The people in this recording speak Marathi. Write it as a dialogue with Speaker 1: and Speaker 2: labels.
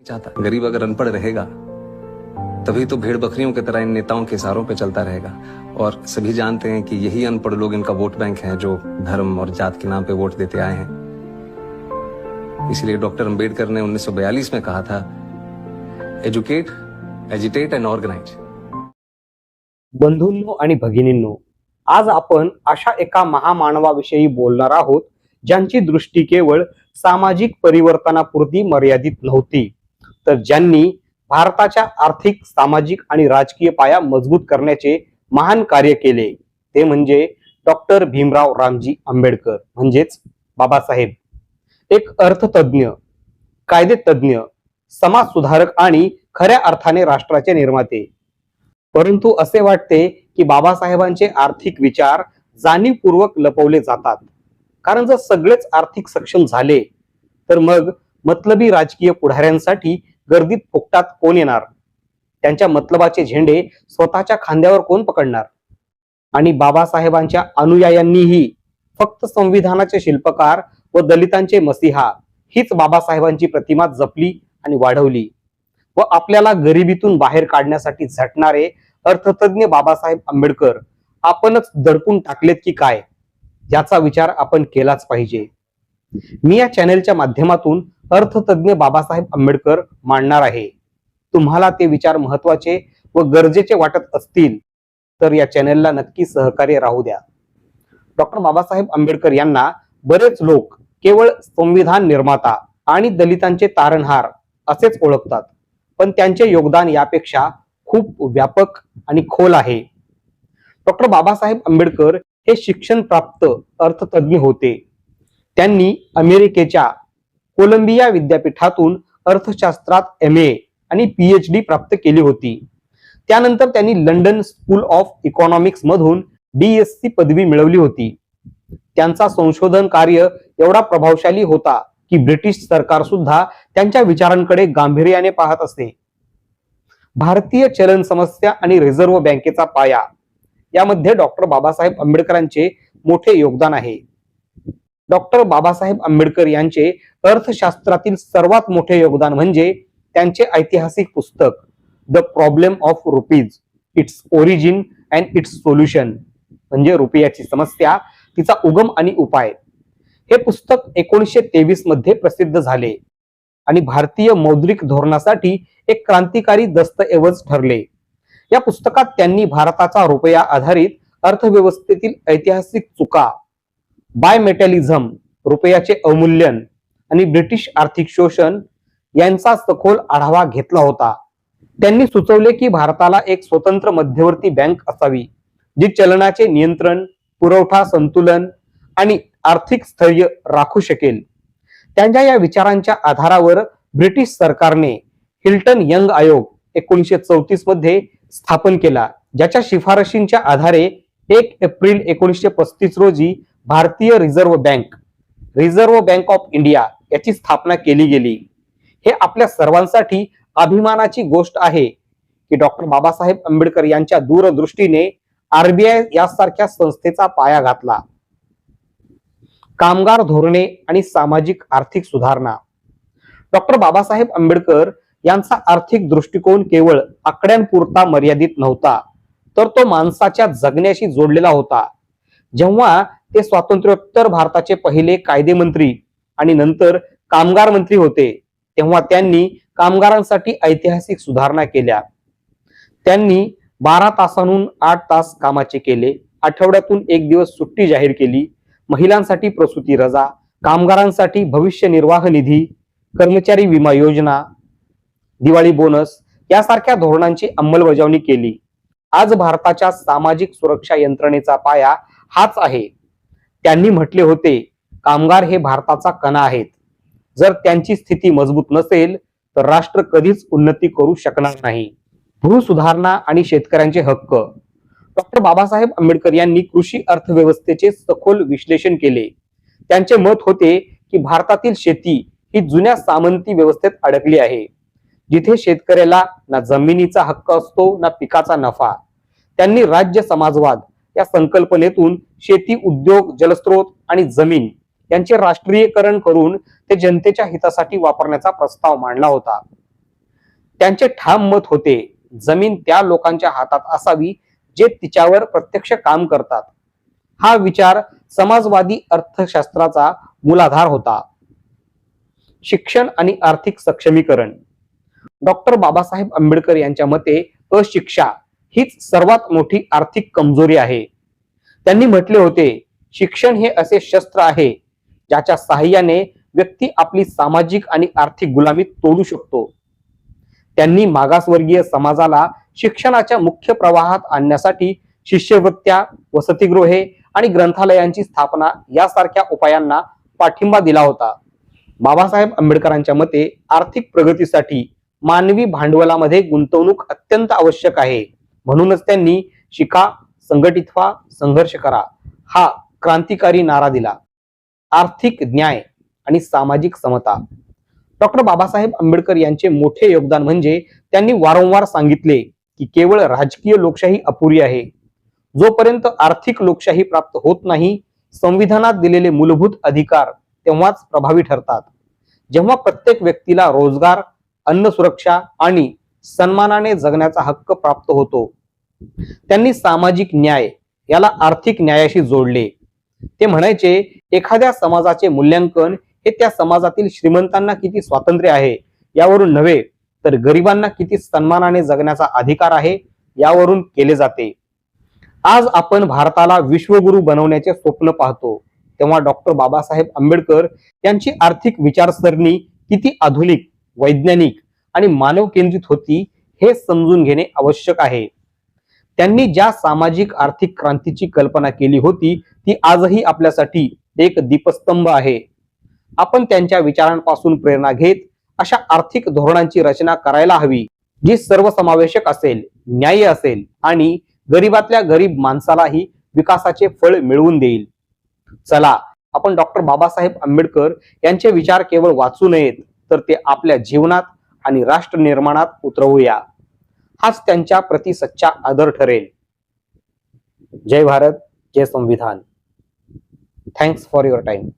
Speaker 1: चाहता गरीब अगर अनपढ़ रहेगा तभी तो भेड़ बकरियों की तरह इन नेताओं के इशारों पे चलता रहेगा। और सभी जानते हैं कि यही अनपढ़ लोग इनका वोट बैंक है जो धर्म और जात के नाम पे वोट देते आए हैं। इसलिए डॉक्टर अंबेडकर ने 1942 में कहा था एजुकेट एजिटेट एंड ऑर्गेनाइज
Speaker 2: बंधूंनो आणि भगिनींनो आज आपण अशा एका महामानवाविषयी बोलणार आहोत ज्यांची दृष्टी केवळ सामाजिक परिवर्तनापुरती मर्यादित नव्हती. तर ज्यांनी भारताच्या आर्थिक सामाजिक आणि राजकीय पाया मजबूत करण्याचे महान कार्य केले ते म्हणजे डॉक्टर भीमराव रामजी आंबेडकर म्हणजेच बाबासाहेब. एक अर्थतज्ञ कायदेतज्ञ समाज सुधारक आणि खऱ्या अर्थाने राष्ट्राचे निर्माते. परंतु असे वाटते की बाबासाहेबांचे आर्थिक विचार जाणीवपूर्वक लपवले जातात. कारण जर सगळेच आर्थिक सक्षम झाले तर मग मतलबी राजकीय पुढाऱ्यांसाठी गर्दीत फुकटात कोण येणार? त्यांच्या मतलबाचे झेंडे स्वतःच्या खांद्यावर कोण पकडणार? आणि बाबासाहेबांच्या अनुयायांनीही फक्त संविधानाचे शिल्पकार व दलितांचे मसीहा हीच बाबासाहेबांची प्रतिमा जपली आणि वाढवली. व आपल्याला गरिबीतून बाहेर काढण्यासाठी झटणारे अर्थतज्ञ बाबासाहेब आंबेडकर आपणच दडपून टाकलेत की काय? याचा विचार आपण केलाच पाहिजे. मी या चॅनेलच्या माध्यमातून अर्थतज्ञ बाबासाहेब आंबेडकर मांडणार आहे. तुम्हाला ते विचार महत्त्वाचे व गरजेचे वाटत असतील तर या चॅनेलला नक्की सहकार्य राहू द्या. डॉक्टर बाबासाहेब आंबेडकर यांना बरेच लोक केवळ संविधान निर्माता आणि दलितांचे तारणहार असेच ओळखतात पण त्यांचे योगदान यापेक्षा खूप व्यापक आणि खोल आहे. डॉक्टर बाबासाहेब आंबेडकर हे शिक्षण प्राप्त अर्थतज्ञ होते. त्यांनी अमेरिकेच्या कोलंबिया विद्यापीठातून अर्थशास्त्रात एम ए आणि पीएच डी प्राप्त केली होती. त्यानंतर त्यांनी लंडन स्कूल ऑफ इकॉनॉमिक्स मधून डीएससी पदवी मिळवली होती. त्यांचा संशोधन कार्य एवढा प्रभावशाली होता की ब्रिटिश सरकार सुद्धा त्यांच्या विचारांकडे गांभीर्याने पाहत असे. भारतीय चलन समस्या आणि रिझर्व्ह बँकेचा पाया. यामध्ये डॉक्टर बाबासाहेब आंबेडकरांचे मोठे योगदान आहे. डॉक्टर बाबासाहेब आंबेडकर यांचे अर्थशास्त्रातील सर्वात मोठे योगदान म्हणजे त्यांचे ऐतिहासिक पुस्तक the problem of rupees its origin and its solution म्हणजे रुपयाची समस्या तिचा उगम आणि उपाय. हे पुस्तक एकोणीसशे तेवीसमध्ये प्रसिद्ध झाले आणि भारतीय मौद्रिक धोरणासाठी एक क्रांतिकारी दस्तऐवज ठरले. या पुस्तकात त्यांनी भारताचा रुपया आधारित अर्थव्यवस्थेतील ऐतिहासिक चुका बायमेटॅलिझम रुपयाचे अवमूल्यन आणि ब्रिटिश आर्थिक शोषण यांचा सखोल आढावा घेतला होता. त्यांनी सुचवले की भारताला एक स्वतंत्र मध्यवर्ती बँक असावी जी चलनाचे नियंत्रण पुरवठा संतुलन आणि आर्थिक स्थैर्य राखू शकेल. त्यांच्या या विचारांच्या आधारावर ब्रिटिश सरकारने हिल्टन यंग आयोग एकोणीसशे चौतीसमध्ये स्थापन केला ज्याच्या शिफारशींच्या आधारे एक एप्रिल एकोणीसशे पस्तीस रोजी भारतीय Reserve Bank Reserve Bank of India याची स्थापना केली गेली. हे आपल्या सर्वांसाठी अभिमानाची गोष्ट आहे की डॉक्टर बाबासाहेब आंबेडकर यांच्या दूरदृष्टीने आरबीआय यासारख्या संस्थेचा पाया घातला. कामगार धोरणे आणि सामाजिक आर्थिक सुधारणा. डॉक्टर बाबासाहेब आंबेडकर यांचा आर्थिक दृष्टिकोन केवळ आकड्यांपुरता मर्यादित नव्हता तर तो माणसाच्या जगण्याशी जोडलेला होता. जेव्हा ते स्वातंत्र्योत्तर भारताचे पहिले कायदेमंत्री आणि नंतर कामगार मंत्री होते तेव्हा त्यांनी कामगारांसाठी ऐतिहासिक सुधारणा केल्या. त्यांनी बारा तासांहून आठ तास कामाचे केले आठवड्यातून एक दिवस सुट्टी जाहीर केली महिलांसाठी प्रसूती रजा कामगारांसाठी भविष्य निर्वाह निधी कर्मचारी विमा योजना दिवाळी बोनस यासारख्या धोरणांची अंमलबजावणी केली. आज भारताच्या सामाजिक सुरक्षा यंत्रणेचा पाया हाच आहे. त्यांनी म्हटले होते कामगार हे भारताचा कणा आहेत. जर त्यांची स्थिती मजबूत नसेल तर राष्ट्र कधीच उन्नती करू शकणार नाही. भू सुधारणा आणि शेतकऱ्यांचे हक्क. डॉक्टर बाबासाहेब आंबेडकर यांनी कृषी अर्थव्यवस्थेचे सखोल विश्लेषण केले. त्यांचे मत होते की भारतातील शेती ही जुन्या सामंती व्यवस्थेत अडकली आहे. जिथे शेतकऱ्याला ना जमिनीचा हक्क असतो ना पिकाचा नफा. त्यांनी राज्य समाजवाद या संकल्पनेतून शेती उद्योग जलस्रोत आणि जमीन यांचे राष्ट्रीयकरण करून ते जनतेच्या हितासाठी वापरण्याचा प्रस्ताव मांडला होता. त्यांचे ठाम मत होते जमीन त्या लोकांच्या हातात असावी जे तिच्यावर प्रत्यक्ष काम करतात. हा विचार समाजवादी अर्थशास्त्राचा मूलाधार होता. शिक्षण आणि आर्थिक सक्षमीकरण. डॉक्टर बाबासाहेब आंबेडकर यांच्या मते अशिक्षा हीच सर्वात मोठी आर्थिक कमजोरी आहे. त्यांनी म्हटले होते शिक्षण हे असे शस्त्र आहे ज्याच्या सहाय्याने व्यक्ती आपली सामाजिक आणि आर्थिक गुलामी तोडू शकतो. त्यांनी मागासवर्गीय समाजाला शिक्षणाच्या मुख्य प्रवाहात आणण्यासाठी शिष्यवृत्त्या वसतिगृहे आणि ग्रंथालयांची स्थापना यासारख्या उपायांना पाठिंबा दिला होता. बाबासाहेब आंबेडकरांच्या मते आर्थिक प्रगतीसाठी मानवी भांडवलामध्ये गुंतवणूक अत्यंत आवश्यक आहे. म्हणूनच त्यांनी शिका संघटित व्हा संघर्ष करा. हा क्रांतिकारी नारा दिला. आर्थिक न्याय आणि सामाजिक समता. डॉक्टर बाबासाहेब आंबेडकर यांचे मोठे योगदान म्हणजे त्यांनी वारंवार सांगितले की केवळ राजकीय लोकशाही अपुरी आहे. जोपर्यंत आर्थिक लोकशाही प्राप्त होत नाही संविधानात दिलेले मूलभूत अधिकार तेव्हाच प्रभावी ठरतात. जेव्हा प्रत्येक व्यक्तीला रोजगार अन्न सुरक्षा आणि सन्मानाने जगण्याचा हक्क प्राप्त होतो त्यांनी सामाजिक न्याय याला आर्थिक न्यायाशी जोडले. ते म्हणायचे एखाद्या समाजाचे मूल्यांकन हे त्या समाजातील श्रीमंतांना किती स्वातंत्र्य आहे यावरून नव्हे तर गरिबांना किती सन्मानाने जगण्याचा अधिकार आहे यावरून केले जाते. आज आपण भारताला विश्वगुरु बनवण्याचे स्वप्न पाहतो. तेव्हा डॉक्टर बाबासाहेब आंबेडकर यांची आर्थिक विचारसरणी किती आधुनिक वैज्ञानिक आणि मानव केंद्रित होती हे समजून घेणे आवश्यक आहे. त्यांनी ज्या सामाजिक आर्थिक क्रांतीची कल्पना केली होती ती आजही आपल्यासाठी एक दीपस्तंभ आहे. आपण त्यांच्या विचारांपासून प्रेरणा घेत अशा आर्थिक धोरणांची रचना करायला हवी जी सर्वसमावेशक असेल न्याय्य असेल आणि गरीबातल्या गरीब माणसालाही विकासाचे फळ मिळवून देईल. चला आपण डॉक्टर बाबासाहेब आंबेडकर यांचे विचार केवळ वाचू नयेत तर ते आपल्या जीवनात आणि राष्ट्र निर्माणात उतरवूया. हाच त्यांच्या प्रति सच्चा आदर ठरेल. जय भारत जय संविधान. Thanks for your time